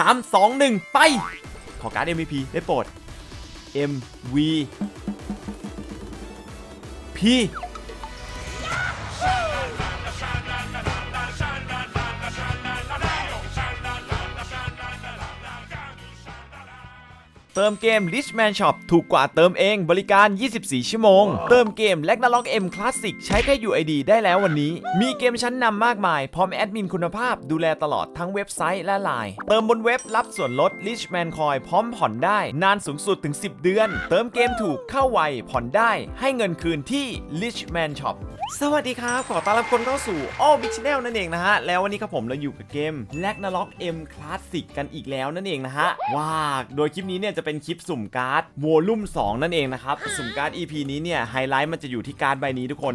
3 2 1 ไป ขอการ์ด MVP ได้โปรด MV P เติมเกม Richman Shop ถูกกว่าเติมเองบริการ 24 ชั่วโมง เติมเกม l a g n a r o k M Classic ใช้แค่ UID ได้แล้ววันนี้ มีเกมชั้นนำมากมาย พร้อมแอดมินคุณภาพดูแลตลอดทั้งเว็บไซต์และไลน์เติมบนเว็บรับส่วนลด Richman Coin พร้อมผ่อนได้ นานสูงสุดถึง 10 เดือน เติมเกมถูกเข้าไวผ่อนได้ ให้เงินคืนที่ Richman Shop สวัสดีครับ ขอต้อนรับคนเข้าสู่โอ้บิชแนลนั่นเองนะฮะ แล้ววันนี้ครับผมเราอยู่กับเกม l a g n a r o k M คลาสสิกกันอีกแล้วนั่นเองนะฮะ ว้าโดยคลิปนี้เนี่ยจะเป็นคลิปสุ่มการ์ดวอลุ่ม2นั่นเองนะครับ สุ่มการ์ด EP นี้เนี่ยไฮไลท์มันจะอยู่ที่การ์ดใบนี้ทุกคน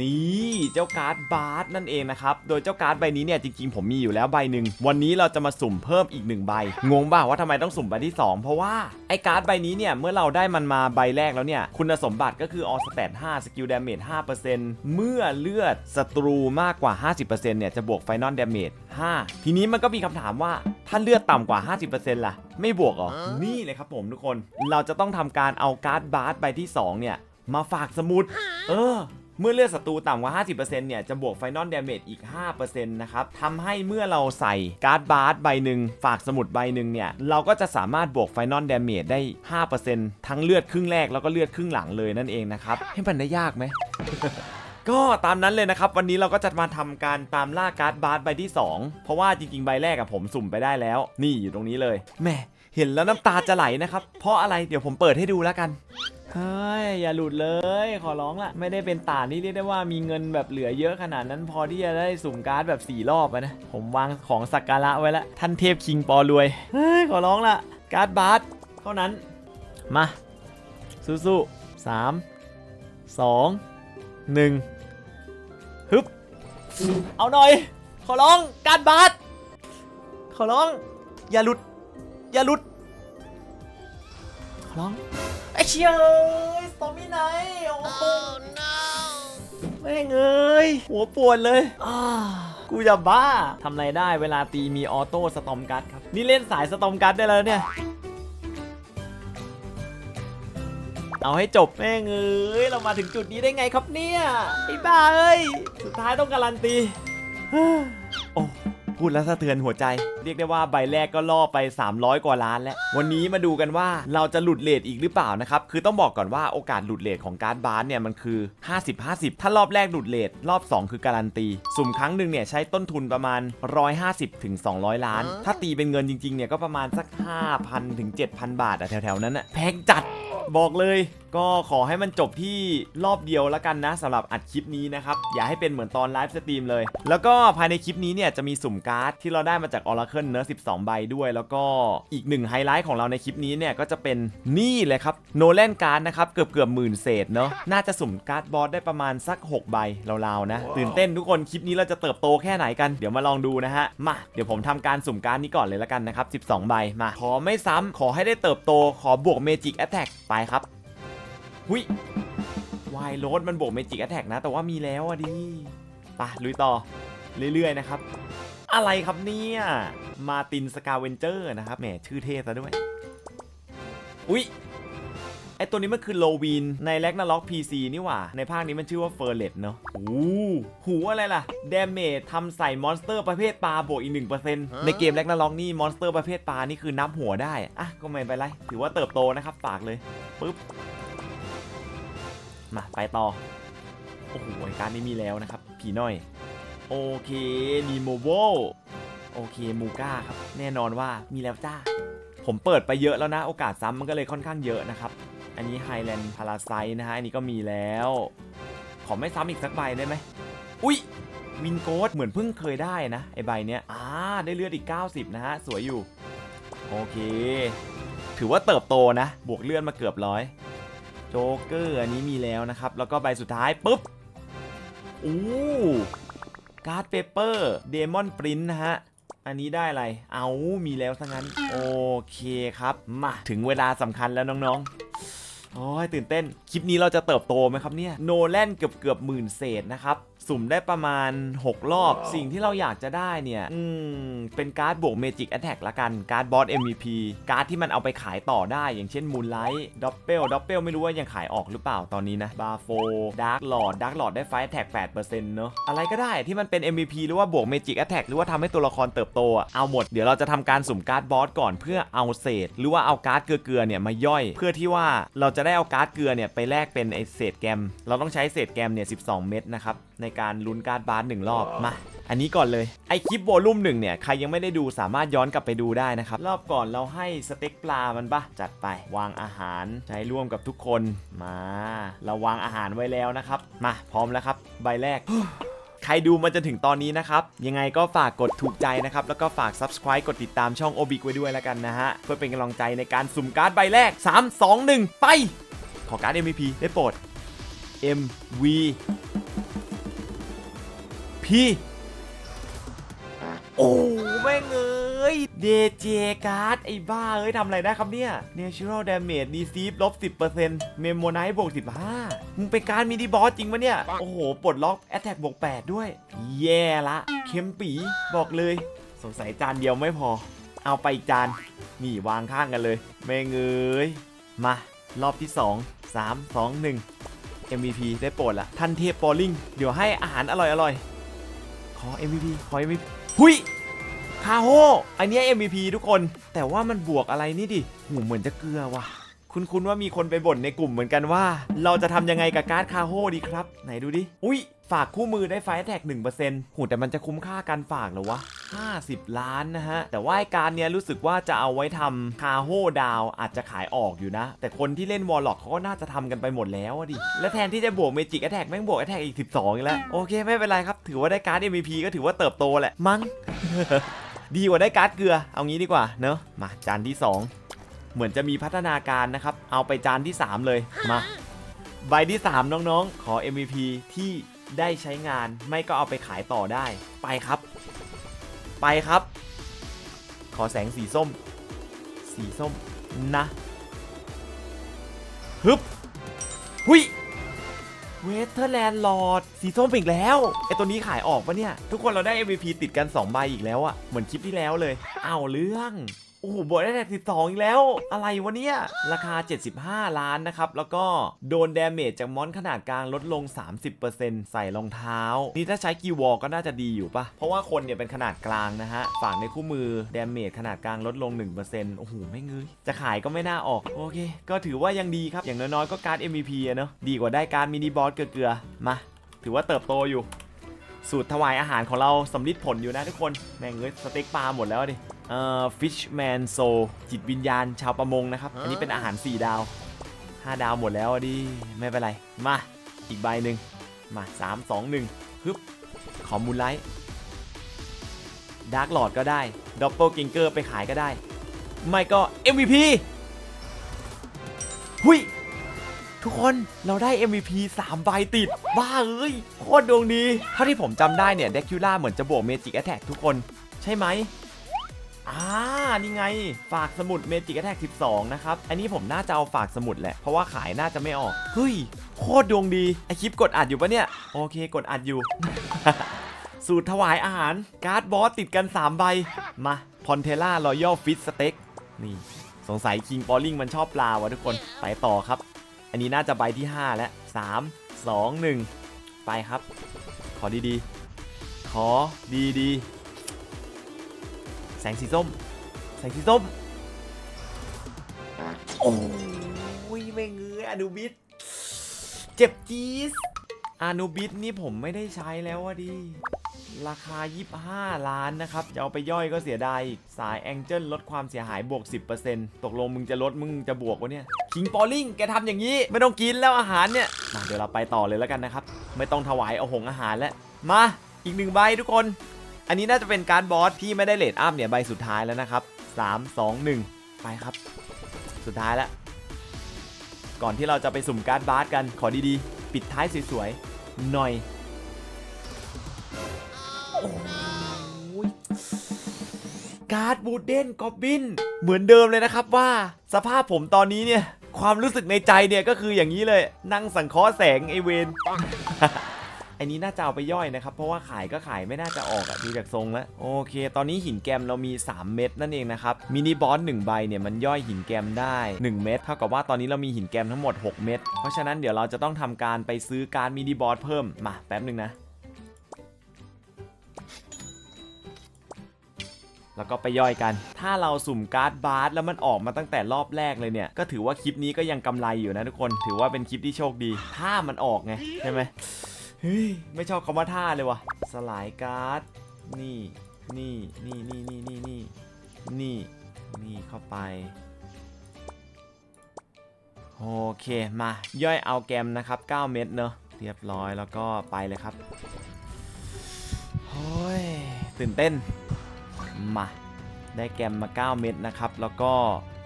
นี่เจ้าการ์ดบาร์สนั่นเองนะครับ โดยเจ้าการ์ดใบนี้เนี่ยจริงๆผมมีอยู่แล้วใบหนึ่งวันนี้เราจะมาสุ่มเพิ่มอีกหนึ่งใบ งงป่ะว่าทำไมต้องสุ่มใบที่ 2 เพราะว่าไอ้การ์ดใบนี้เนี่ยเมื่อเราได้มันมาใบแรกแล้วเนี่ยคุณสมบัติก็คือ all stat 5 skill damage 5%เมื่อเลือดศัตรูมากกว่า 50%เนี่ยจะบวก final damage 5ทีนี้มันก็มีคำถามว่าถ้าเลือดต่ำกว่า 50%ล่ะ ไม่บวกหรอนี่เลยครับผมทุกคนเราจะต้องทำการเอาการ์ดบาร์สใบที่สองเนี่ยมาฝากสมุด เออ เมื่อเลือดศัตรูต่ำกว่า 50%เนี่ยจะบวกไฟนอล d ดเมจอีก 5%นะครับทำให้เมื่อเราใส่การ์ดบาร์สใบหนึ่งฝากสมุดใบหนึ่งเนี่ยเราก็จะสามารถบวกไฟนอล d ดเมจได้ 5%ทั้งเลือดครึ่งแรกแล้วก็เลือดครึ่งหลังเลยนั่นเองนะครับให้มันได้ยากไหมก็ตามนั้นเลยนะครับ วันนี้เราก็จะมาทำการตามล่าการ์ดบาร์สใบที่ 2 เพราะว่าจริงๆ ใบแรกอะผมสุ่มไปได้แล้ว นี่อยู่ตรงนี้เลยแม่ เห็นแล้วน้ำตาจะไหลนะครับ เพราะอะไรเดี๋ยวผมเปิดให้ดูแล้วกันเฮ้ยอย่าหลุดเลย ขอร้องละไม่ได้เป็นตานี่เรียกได้ว่ามีเงินแบบเหลือเยอะขนาดนั้น พอที่จะได้สุ่มการ์ดแบบ4รอบนะ ผมวางของสักการะไว้แล้วท่านเทพคิงปอรวยเฮ้ยขอร้องละการ์ดบาสเท่านั้น มา สู้ๆสามสองหนึ่งฮึบเอาหน่อย ขอร้องการ์ดบาสขอร้อง อย่าหลุด อย่าหลุดขอร้องไอเชียเอ้ยสตอมมี่ไนท์โอ้โหแม่งเอ้ยหัวปวดเลยอ้ากูจะบ้าทำอะไรได้เวลาตีมีออโต้สตอมกัดครับ นี่เล่นสายสตอมกัดได้แล้วเนี่ย เอาให้จบแม่งเอ้ยเรามาถึงจุดนี้ได้ไงครับเนี่ยไอ้บ้าเอ้ย สุดท้ายต้องการันตีโอ้ พูดแล้วสะเทือนหัวใจ เรียกได้ว่าใบแรกก็ล่อไป 300 กว่าล้านแล้ว วันนี้มาดูกันว่าเราจะหลุดเลทอีกหรือเปล่านะครับ คือต้องบอกก่อนว่าโอกาสหลุดเลทของการ์ดบาร์เนี่ยมันคือ 50-50 ถ้ารอบแรกหลุดเลทรอบ 2 คือการันตี สุ่มครั้งหนึ่งเนี่ยใช้ต้นทุนประมาณ 150ถึง200 ล้าน ถ้าตีเป็นเงินจริงๆเนี่ยก็ประมาณสัก 5,000ถึง7,000 บาทอะแถวๆนั้นอะแพงจัดบอกเลย ก็ขอให้มันจบที่รอบเดียวแล้วกันนะสำหรับอัดคลิปนี้นะครับ อย่าให้เป็นเหมือนตอนไลฟ์สตรีมเลย แล้วก็ภายในคลิปนี้เนี่ยจะมีสุ่มการ์ดที่เราได้มาจาก Oracle เนื้อ12 ใบด้วย แล้วก็อีกหนึ่งไฮไลท์ของเราในคลิปนี้เนี่ยก็จะเป็นนี่เลยครับโนแลนการ์ดนะครับเกือบเกือบหมื่นเศษเนาะน่าจะสุ่มการ์ดบอสได้ประมาณสัก 6 ใบราวๆนะ ตื่นเต้นทุกคนคลิปนี้เราจะเติบโตแค่ไหนกันเดี๋ยวมาลองดูนะฮะมาเดี๋ยวผมทำการสุ่มการ์ดนี้ก่อนเลยแล้วกันนะครับ12 ใบมาขอไม่ซ้ำขอให้ได้เติบโตขอบวก Magic Attack ไปครับ หุยวายโรดมันบวกเมจิกแอ t แทกนะ แต่ว่ามีแล้วอะดิไปะลุยต่อ เรื่อยๆนะครับ อะไรครับเนี่ย มาตินสกาเวนเจอร์นะครับ แหมชื่อเท่ซะด้วย อุ๊ยไอตัวนี้มันคือโลวีนในแล็กนาล็อก PC นี่หว่า ในภาคนี้มันชื่อว่าเฟอร์เลตเนาะโอ้หูอะไรล่ะ เดเมจทำใส่มอนสเตอร์ประเภทปลาบวกอีก 1%ในเกมแล็กนาล็อกนี่มอนสเตอร์ประเภทปลานี่คือนับหัวได้ อะ ก็ไม่เป็นไร ถือว่าเติบโตนะครับ ฝากเลย ปึ๊บ มาไปต่อ โอ้โหรายการนี้มีแล้วนะครับ ผีน้อย โอเคนีโมโวโอเคมูก้าครับ แน่นอนว่ามีแล้วจ้า ผมเปิดไปเยอะแล้วนะ โอกาสซ้ำมันก็เลยค่อนข้างเยอะนะครับ อันนี้ไฮแลนด์พาราไซนะฮะ อันนี้ก็มีแล้ว ขอไม่ซ้ำอีกสักใบได้ไหม อุ๊ยวินโกดเหมือนเพิ่งเคยได้นะ ไอใบเนี้ยอ่าได้เลือดอีก 90 นะฮะ สวยอยู่ โอเค ถือว่าเติบโตนะ บวกเลือดมาเกือบร้อย โจ๊กเกอร์อันนี้มีแล้วนะครับ แล้วก็ใบสุดท้ายปุ๊บอู้การ์ดเปเปอร์เดมอนปรินนะฮะ อันนี้ได้อะไร เอามีแล้วซะงั้น โอเคครับ มาถึงเวลาสำคัญแล้วน้องๆ โอ้ยตื่นเต้น คลิปนี้เราจะเติบโตไหมครับเนี่ย โนแลนเกือบเกือบหมื่นเศษนะครับ สุ่มได้ประมาณ 6 รอบ สิ่งที่เราอยากจะได้เนี่ย อืม เป็นการ์ดบวกเมจิกแอ t แทกละกัน การ์ดบอส MVP การ์ดที่มันเอาไปขายต่อได้ อย่างเช่นมูนไลท์ด็อปเปิลด็อปเปิลไม่รู้ว่ายังขายออกหรือเปล่าตอนนี้นะบาโฟดาร์กหลอดดาร์กหลอดได้ไฟแท็ก8%เนอะอะไรก็ได้ที่มันเป็น MVP หรือว่าบวกเมจิกแอ t แทกหรือว่าทำให้ตัวละครเติบโตอะเอาหมดเดี๋ยวเราจะทำการสุ่มการ์ดบอสก่อนเพื่อเอาเศษ หรือว่าเอาการ์ดเกลือๆเนี่ยมาย่อย เพื่อที่ว่าเราจะได้เอาการ์ดเกลือเนี่ยไปแลกเป็นไอเศษแกม เราต้องใช้เศษแกมเนี่ย12 เม็ดนะครับในการลุ้นการ์ดบาสหนึ่งรอบมาอันนี้ก่อนเลยไอคลิปโวลุ่มหนึ่งเนี่ยใครยังไม่ได้ดูสามารถย้อนกลับไปดูได้นะครับ รอบก่อนเราให้สเต็กปลามันปะจัดไปวางอาหารใช้ร่วมกับทุกคนมาเราวางอาหารไว้แล้วนะครับ มาพร้อมแล้วครับใบแรกใครดูมาจนถึงตอนนี้นะครับ ยังไงก็ฝากกดถูกใจนะครับ แล้วก็ฝาก subscribe กดติดตามช่อง Obic ไว้ด้วยแล้วกันนะฮะ เพื่อเป็นกำลังใจในการสุ่มการ์ดใบแรก 3 2 1 ไป ขอการ์ด MVP ได้โปรด MV P โอ้แม่งเอ้ย DJ การ์ดไอ้บ้าเอ้ยทำอะไรได้ครับเนี่ย Natural Damage Receive ลบ10% Memonize บวก15 มึงเป็นการมินิบอสจริงปะเนี่ย โอ้โห ปลดล็อก Attack บวก8ด้วย แย่ละ เข็มปีบอกเลย สงสัยจานเดียวไม่พอ เอาไปอีกจาน นี่วางข้างกันเลย แม่งเอ้ย มา รอบที่ 2 3 2 1 MVP ได้โปรดละทันเทพบอลลิงเดี๋ยวให้อาหารอร่อยๆ ขอ MVP ขอ MVP หุยคาโฮอันเนี้ย MVP ทุกคน แต่ว่ามันบวกอะไรนี่ดิหูเหมือนจะเกลือว่ะ คุณคุณว่ามีคนไปบ่นในกลุ่มเหมือนกันว่า เราจะทำยังไงกับการ์ดคาโฮดีครับ ไหนดูดิ อุ้ย ฝากคู่มือได้ไฟแท็ก1%หูแต่มันจะคุ้มค่าการฝากหรอวะ 50 ล้านนะฮะ แต่ว่าไอการเนี้ยรู้สึกว่าจะเอาไว้ทำคาโฮดาวอาจจะขายออกอยู่นะ แต่คนที่เล่นวอลล็อกเขาก็น่าจะทำกันไปหมดแล้วอะดิ และแทนที่จะบวกเมจิกแอ t แทกแม่งบวกแอ t แทกอีก 12อีกแล้ว โอเคไม่เป็นไรครับ ถือว่าได้การ์ด MVP ก็ถือว่าเติบโตแหละ มั้ง ดีกว่าได้การ์ดเกลือ เอางี้ดีกว่าเนอะมาจานที่ 2 เหมือนจะมีพัฒนาการนะครับ เอาไปจานที่ 3 เลย มาใบที่ 3 น้องๆ ขอ MVP ที่ได้ใช้งานไม่ก็เอาไปขายต่อได้ ไปครับ ไปครับ ขอแสงสีส้ม สีส้มนะฮึบหุยเวเทอร์แลนด์ลอร์ดสีส้มอีกแล้วไอตัวนี้ขายออกปะเนี่ย ทุกคนเราได้ MVP ติดกัน 2 ใบอีกแล้วอะเหมือนคลิปที่แล้วเลย เอาเรื่อง อ้โหบวกได้แต่12อีกแล้ว อะไรวะเนี่ย ราคา 75 ล้านนะครับ แล้วก็โดนดาเมจจากมอนขนาดกลางลดลง 30%ใส่รองเท้า นี่ถ้าใช้กีวอลก็น่าจะดีอยู่ปะเพราะว่าคนเนี่ยเป็นขนาดกลางนะฮะฝากในคู่มือดาเมจขนาดกลางลดลง 1%โอ้โหไม่เงยจะขายก็ไม่น่าออก โอเค ก็ถือว่ายังดีครับ อย่างน้อยๆก็การ์ด MVP อะเนอะดีกว่าได้การ์ดมินิบอสเกลือๆมา ถือว่าเติบโตอยู่ สูตรถวายอาหารของเราสำลิดผลอยู่นะทุกคนแม่งเอ้ยสเต็กปลาหมดแล้วดิ เอ่อ Fishman Soul จิตวิญญาณชาวประมงนะครับ อันนี้เป็นอาหาร 4 ดาว 5 ดาวหมดแล้วอะดิ ไม่เป็นไร มา อีกใบหนึ่งมา 3 2 1ฮึบขอมูลไลท์ดาร์กหลอดก็ได้ดับเบิลกิงเกอร์ไปขายก็ได้ ไม่ก็ MVP หุยทุกคนเราได้ MVP 3 ใบติด บ้าเอ้ย โคตรดวงดี เท่าที่ผมจำได้เนี่ยเดคิล่าเหมือนจะบวกเมจิกแอ t แทกทุกคน ใช่ไหม อ่านี่ไง ฝากสมุดเมจิกแอ t แทก12 นะครับ อันนี้ผมน่าจะเอาฝากสมุดแหละ เพราะว่าขายน่าจะไม่ออก เฮ้ย โคตรดวงดี ไอคลิปกดอัดอยู่ปะเนี่ย โอเค กดอัดอยู่ สูตรถวายอาหาร การ์ดบอสติดกัน 3 ใบ มา พอนเทล่ารอยัลฟิตสเต็กนี่ สงสัยคิงปอลลิงมันชอบปลาวะทุกคน ไปต่อครับ อันนี้น่าจะใบที่ 5 แล้ว 3 2 1 ไปครับ ขอดีๆ ขอดีๆ สงสีส้ม แสงสีส้ม โอ้ยไม่เงยอนูบิสเจ็บจี๊สอานูบิสนี่ผมไม่ได้ใช้แล้วอะดิ ราคา 25 ล้านนะครับ จะเอาไปย่อยก็เสียดายอีก สายแองเจิลลดความเสียหายบวก 10%ตกลงมึงจะลดมึงจะบวกวะเนี่ย คิงปอลิงแกทำอย่างนี้ ไม่ต้องกินแล้วอาหารเนี่ยมาเดี๋ยวเราไปต่อเลยแล้วกันนะครับ ไม่ต้องถวายเอาหงอาหารแล้ว มาอีกหนึ่งใบทุกคน อันนี้น่าจะเป็นการบอสที่ไม่ได้เลดอัพเนี่ยใบสุดท้ายแล้วนะครับ 3 2 1 ไปครับ สุดท้ายแล้ว ก่อนที่เราจะไปสุ่มการบาสกันขอดีๆ ปิดท้ายสวยๆ หน่อย โอ้ยการ์ดบูดเดนกอบบิน เหมือนเดิมเลยนะครับว่าสภาพผมตอนนี้เนี่ย ความรู้สึกในใจเนี่ยก็คืออย่างนี้เลย นั่งสังเคราะห์แสงไอเวน อันนี้น่าจะเอาไปย่อยนะครับ เพราะว่าขายก็ขายไม่น่าจะออกอะดูจากทรงแล้วโอเค ตอนนี้หินแกมเรามี 3 เม็ดนั่นเองนะครับมินิบอส1ใบเนี่ยมันย่อยหินแกมได้ 1 เม็ดเท่ากับว่าตอนนี้เรามีหินแกมทั้งหมด 6 เม็ดเพราะฉะนั้นเดี๋ยวเราจะต้องทำการไปซื้อการมินิบอสเพิ่มมาแป๊บหนึ่งนะแล้วก็ไปย่อยกัน ถ้าเราสุ่มการ์ดบาร์สแล้วมันออกมาตั้งแต่รอบแรกเลยเนี่ย ก็ถือว่าคลิปนี้ก็ยังกำไรอยู่นะทุกคน ถือว่าเป็นคลิปที่โชคดี ถ้ามันออกไงใช่ไหม ฮ้ยไม่ชอบคำว่าท่าเลยวะสลายการ์ดนี่นี่นี่นี่นี่นี่นี่นี่นี่เข้าไปโอเคมาย่อยเอาแกมนะครับ 9 เม็ดเนอะเรียบร้อยแล้วก็ไปเลยครับโอ้ยตื่นเต้นมาได้แกมมา 9 เม็ดนะครับ แล้วก็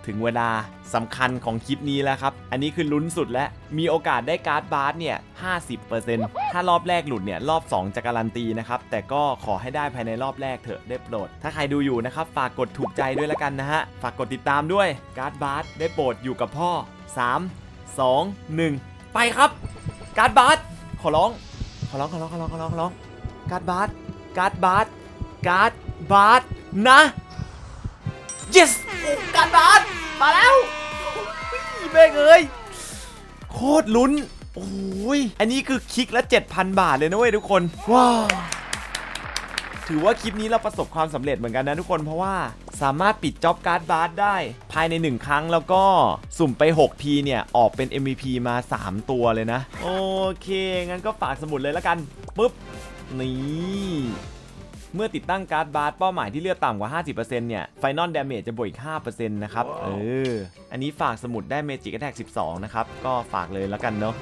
ถึงเวลาสำคัญของคลิปนี้แล้วครับ อันนี้คือลุ้นสุดแล้วมีโอกาสได้การ์ดบาร์สเนี่ย 50%ถ้ารอบแรกหลุดเนี่ย รอบ 2 จะการันตีนะครับ แต่ก็ขอให้ได้ภายในรอบแรกเถอะได้โปรด ถ้าใครดูอยู่นะครับ ฝากกดถูกใจด้วยละกันนะฮะ ฝากกดติดตามด้วยการ์ดบาร์สได้โปรดอยู่กับพ่อ 3 2 1 ไปครับ การ์ดบาร์สขอร้อง ขอร้องขอร้องขอร้องขอร้องขอร้องการ์ดบาร์สการ์ดบาร์สการ์ดบาร์สนะ yes การบาสมาแล้วแม่งเอ้ยโคตรลุ้น โอ้ย อันนี้คือคลิกละ 7,000 บาทเลยนะเว้ยทุกคน ว้าว ถือว่าคลิปนี้เราประสบความสำเร็จเหมือนกันนะทุกคนเพราะว่าสามารถปิดจ็อบการ์ดบาสได้ ภายใน 1 ครั้งแล้วก็สุ่มไป 6 ทีเนี่ย ออกเป็น MVP มา 3 ตัวเลยนะ โอเค งั้นก็ฝากสมุดเลยละกันปุ๊บ นี่ เมื่อติดตั้งการ์ดบาร์เป้าหมายที่เลือดต่ำกว่า 50%เนี่ยไฟนอลดาเมจจะบวกอีก5%นะครับ เออ อันนี้ฝากสมุดได้เมจิกแท็ก12 นะครับ ก็ฝากเลยแล้วกันเนาะ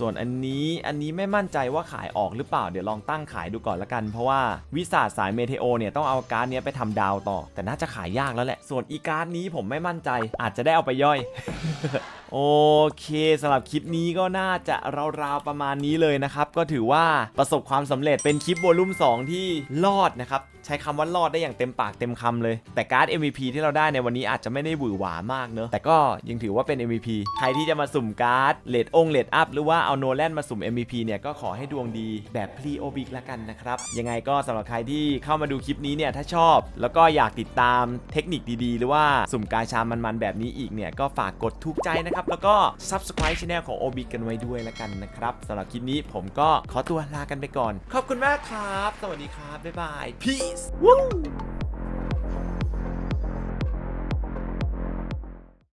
ส่วนอันนี้อันนี้ไม่มั่นใจว่าขายออกหรือเปล่าเดี๋ยวลองตั้งขายดูก่อนละกัน เพราะว่าวิสาสสายเมเทโอเนี่ยต้องเอาการ์ดเนี้ยไปทำดาวต่อ แต่น่าจะขายยากแล้วแหละ ส่วนอีการ์ดนี้ผมไม่มั่นใจ อาจจะได้เอาไปย่อยโอเคสำหรับคลิปนี้ก็น่าจะราวๆประมาณนี้เลยนะครับ ก็ถือว่าประสบความสำเร็จเป็นคลิปวอลลุ่ม2 ที่รอดนะครับ ใช้คำว่ารอดได้อย่างเต็มปากเต็มคำเลย แต่การ์ด MVP ที่เราได้ในวันนี้อาจจะไม่ได้หวือหวามากเนอะแต่ก็ยังถือว่าเป็น MVP ใครที่จะมาสุ่มการ์ดเลดองเลดอัพหรือว่าเอาโนแลนมาสุ่ม MVP เนี่ยก็ขอให้ดวงดีแบบพรีโอบิกละกันนะครับยังไงก็สำหรับใครที่เข้ามาดูคลิปนี้เนี่ยถ้าชอบ แล้วก็อยากติดตามเทคนิคดีๆ หรือว่าสุ่มกาชามันๆแบบนี้อีกเนี่ยก็ฝากกดถูกใจนะครับแล้วก็ Subscribe Channel ของ o b กันไว้ด้วยละกันนะครับสำหรับคลิปนี้ผมก็ขอตัวลากันไปก่อน ขอบคุณมากครับ สวัสดีครับ บ๊ายบาย peace Woo!